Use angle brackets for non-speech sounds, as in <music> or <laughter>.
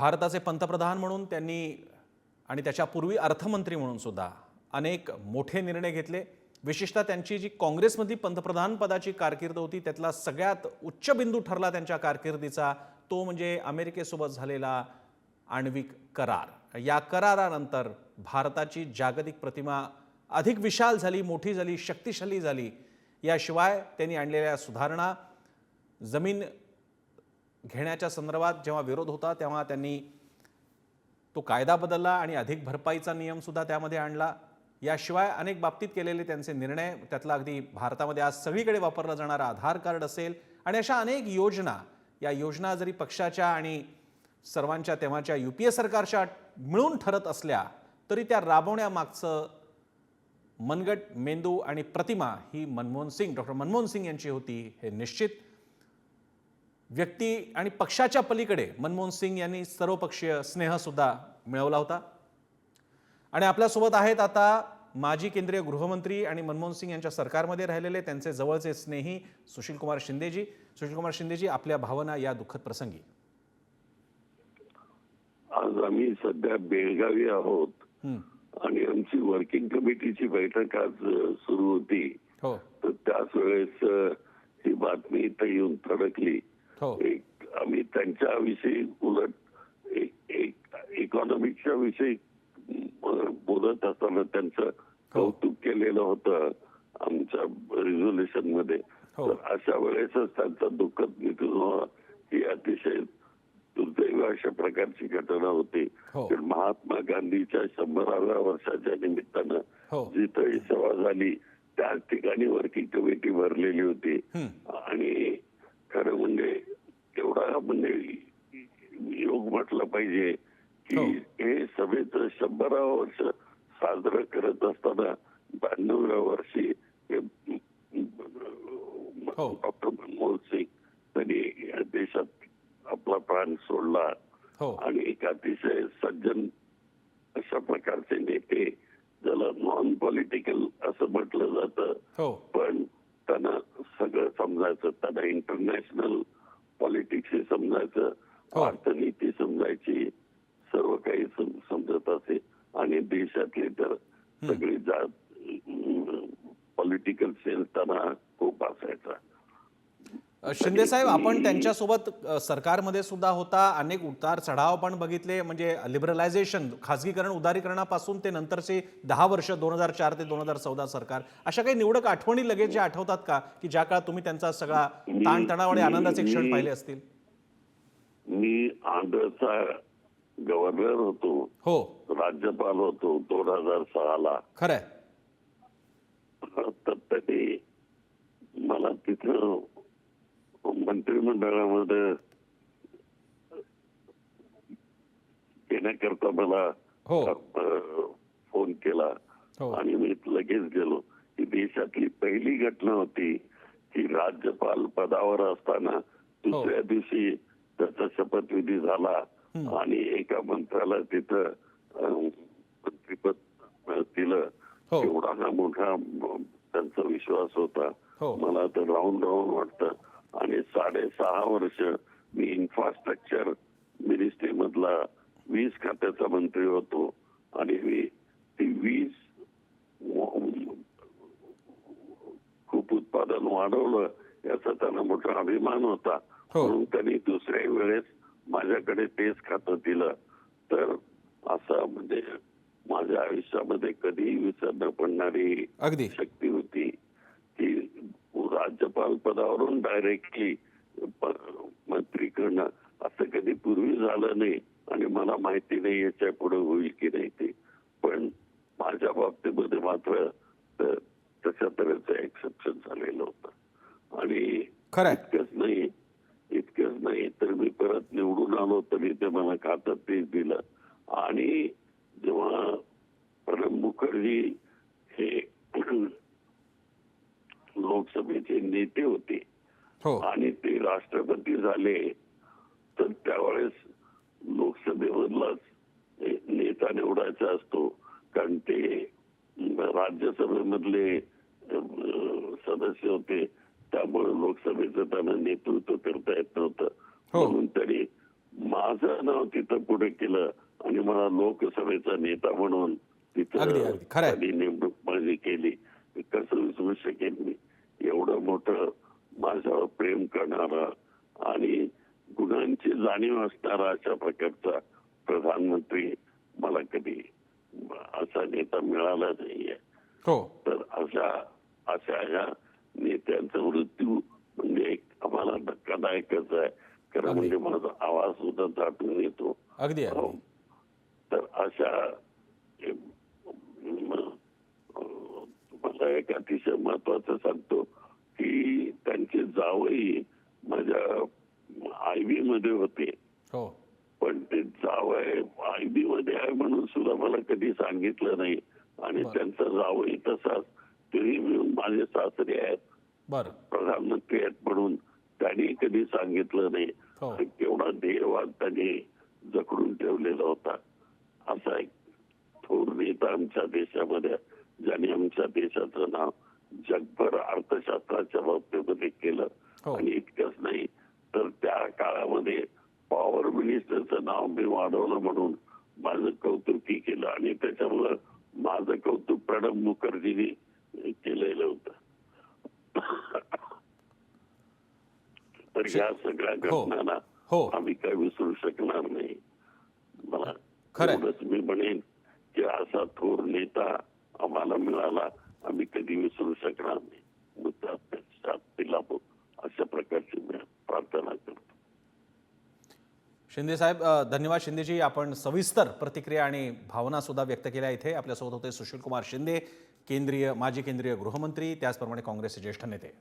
भारताचे पंतप्रधान म्हणून त्यांनी आणि त्याच्यापूर्वी अर्थमंत्री म्हणून सुद्धा अनेक मोठे निर्णय घेतले. विशेषतः त्यांची जी काँग्रेसमधली पंतप्रधान पदाची कारकीर्द होती त्यातला सगळ्यात उच्च बिंदू ठरला त्यांच्या कारकिर्दीचा तो म्हणजे अमेरिकेसोबत झालेला आण्विक करार. या करारानंतर भारताची जागतिक प्रतिमा अधिक विशाल झाली मोठी झाली शक्तिशाली झाली. याशिवाय त्यांनी आणलेल्या सुधारणा जमीन घेण्याच्या संदर्भात जेव्हा विरोध होता तेव्हा त्यांनी तो कायदा बदलला आणि अधिक भरपाईचा नियमसुद्धा त्यामध्ये आणला. याशिवाय अनेक बाबतीत केलेले त्यांचे निर्णय त्यातला अगदी भारतामध्ये आज सगळीकडे वापरलं जाणारं आधार कार्ड असेल आणि अशा अनेक योजना या योजना जरी पक्षाच्या आणि सर्वांच्या तेव्हाच्या यू पी ए सरकारच्या मिळून ठरत असल्या तरी त्या राबवण्यामागचं मनगट मेंदू आणि प्रतिमा ही मनमोहन सिंग डॉक्टर मनमोहन सिंग यांची होती हे निश्चित. व्यक्ती आणि पक्षाच्या पलीकडे मनमोहन सिंग यांनी सर्वपक्षीय स्नेहसुद्धा मिळवला होता. आणि आपल्यासोबत आहेत आता माजी केंद्रीय गृहमंत्री आणि मनमोहन सिंग यांच्या सरकारमध्ये राहिलेले त्यांचे जवळचे स्नेही सुशीलकुमार शिंदेजी. सुशीलकुमार शिंदेजी आपल्या भावना या दुःखद प्रसंगी. आज आम्ही सध्या बेळगावी आहोत. आणि आमची वर्किंग कमिटीची बैठक आज सुरू होती. हो. तर त्याच वेळेस ही बातमी इथं येऊन थडकली. एक आम्ही त्यांच्याविषयी उलट एक इकॉनॉमिकच्या विषयी बोलत असताना त्यांचं कौतुक केलेलं होतं आमच्या रिझोल्युशनमध्ये हो. तर अशा वेळेसच त्यांचं दुःखद निधन होणं ही अतिशय दुर्दैव अशा प्रकारची घटना होती हो. तर महात्मा गांधीच्या शंभराव्या वर्षाच्या निमित्तानं हो. जिथं ही सभा झाली त्याच ठिकाणी वर्किंग कमिटी भरलेली होती हं. आणि म्हणजे योग म्हटलं पाहिजे की हो. हे सभेचं शंभरावं वर्ष साजरं करत असताना ब्याण्णव्या वर्षी हे. डॉक्टर मनमोहन सिंग त्यांनी या देशात आपला प्राण सोडला हो आणि एक अतिशय सज्जन अशा प्रकारचे नेते ज्याला नॉन पॉलिटिकल असं म्हटलं जातं पण त्यांना सगळं समजायचं त्यांना इंटरनॅशनल समजायचं हो. अर्थनीती समजायची सर्व काही सम- समजत असे. आणि देशातली तर सगळी जात पॉलिटिकल सेन्स त्यांना खूप असायचा. शिंदे साहेब आपण त्यांच्यासोबत सरकारमध्ये सुद्धा होता अनेक उतार चढाव पण बघितले म्हणजे लिबरलायझेशन खाजगीकरण उदारीकरणापासून ते नंतरचे दहा वर्ष दोन हजार चार ते दोन हजार चौदा सरकार अशा काही निवडक आठवणी लगेच ज्या आठवतात का की ज्या काळात तुम्ही त्यांचा सगळा ताणतणाव आणि आनंदाचे क्षण पाहिले असतील? मी आंध्रचा गव्हर्नर होतो. हो. राज्यपाल होतो दोन हजार सहाला. खरंय तर त्यांनी मला तिथं मंत्रिमंडळामध्ये येण्याकरता मला हो. फोन केला. हो. आणि मी लगेच गेलो. ही देशातली पहिली घटना होती की राज्यपाल पदावर असताना दुसऱ्या दिवशी त्याचा शपथविधी झाला आणि एका मंत्र्याला तिथं मंत्रिपद दिलं हो. एवढा ना मोठा त्यांचा विश्वास होता हो. मला तर राहून राहून वाटतं आणि साडेसहा वर्ष मी इन्फ्रास्ट्रक्चर मिनिस्ट्री मधला वीस खात्याचा मंत्री होतो आणि मी ती वीस खूप उत्पादन वाढवलं याचा त्यांना मोठा अभिमान होता हो. म्हणून त्यांनी दुसऱ्या वेळेस माझ्याकडे तेच खातं दिलं. तर असं म्हणजे माझ्या आयुष्यामध्ये कधीही विसर न पडणारी अगदी. शक्ती होती की राज्यपाल पदावरून डायरेक्टली मंत्री करणं असं कधी पूर्वी झालं नाही आणि मला माहिती नाही याच्यापुढे होईल की नाही ते. पण माझ्या बाबतीमध्ये मात्र तशा तऱ्हेचं एक्सेप्शन झालेलं होतं. आणि इतकंच नाही नाही तर मी परत निवडून आलो तरी ते मला खातं तेच दिलं? आणि जेव्हा प्रणब मुखर्जी हे <clears throat> लोकसभेचे नेते होते हो. आणि ते राष्ट्रपती झाले तर त्यावेळेस लोकसभेमधलाच नेता निवडायचा असतो. कारण ते राज्यसभेमधले सदस्य होते. त्यामुळे लोकसभेचं त्यांना नेतृत्व करता येत नव्हतं. म्हणून त्यांनी मास माझं नाव तिथं पुढे केलं आणि मला लोकसभेचा नेता म्हणून तिथं नेमणूक माझी केली कसं विसरू शकेन मी एवढं मोठं माझ्यावर प्रेम करणारा आणि गुणांची जाणीव असणारा अशा प्रकारचा प्रधानमंत्री मला कधी असा नेता मिळाला नाहीये हो तर अशा अशा या नेत्यांचा मृत्यू म्हणजे एक आम्हाला धक्कादायकच आहे खरं. म्हणजे माझा आवाज सुद्धा दाटून येतो अगदी हो. तर अशा मला एक अतिशय महत्वाचं सांगतो की त्यांचे जावई माझ्या आयबी मध्ये होते हो पण ते जावय आयबी मध्ये आहे म्हणून सुद्धा मला कधी सांगितलं नाही आणि. त्यांचा जावई तसाच तेही मिळून माझे सासरे आहेत. प्रधानमंत्री आहेत म्हणून त्यांनी कधी सांगितलं नाही. हो. आणि केवढा ध्येयवाद त्यांनी जखडून ठेवलेला होता. असा एक थोर नेता आमच्या देशामध्ये ज्याने आमच्या देशाचं नाव जगभर अर्थशास्त्राच्या बाबतीमध्ये केलं हो. आणि इतकंच नाही तर त्या काळामध्ये पॉवर मिनिस्टरचं नाव मी वाढवलं म्हणून माझं कौतुकी केलं. आणि त्याच्यामुळं माझं कौतुक प्रणब मुखर्जीने केलेलं होतं तर या सगळ्या. घटनांना. आम्ही काय विसरू शकणार नाही मला. एवढंच मी म्हणेन की असा थोर नेता आम्हाला मिळाला आम्ही कधी विसरू शकणार नाही अशा प्रकारची मी प्रार्थना करतो शिंदे साहेब धन्यवाद शिंदेजी आपण सविस्तर प्रतिक्रिया आणि भावना सुद्धा व्यक्त केल्या इथे आपल्यासोबत होते सुशील कुमार शिंदे केंद्रीय माजी केंद्रीय गृहमंत्री त्याचप्रमाणे काँग्रेसचे ज्येष्ठ नेते.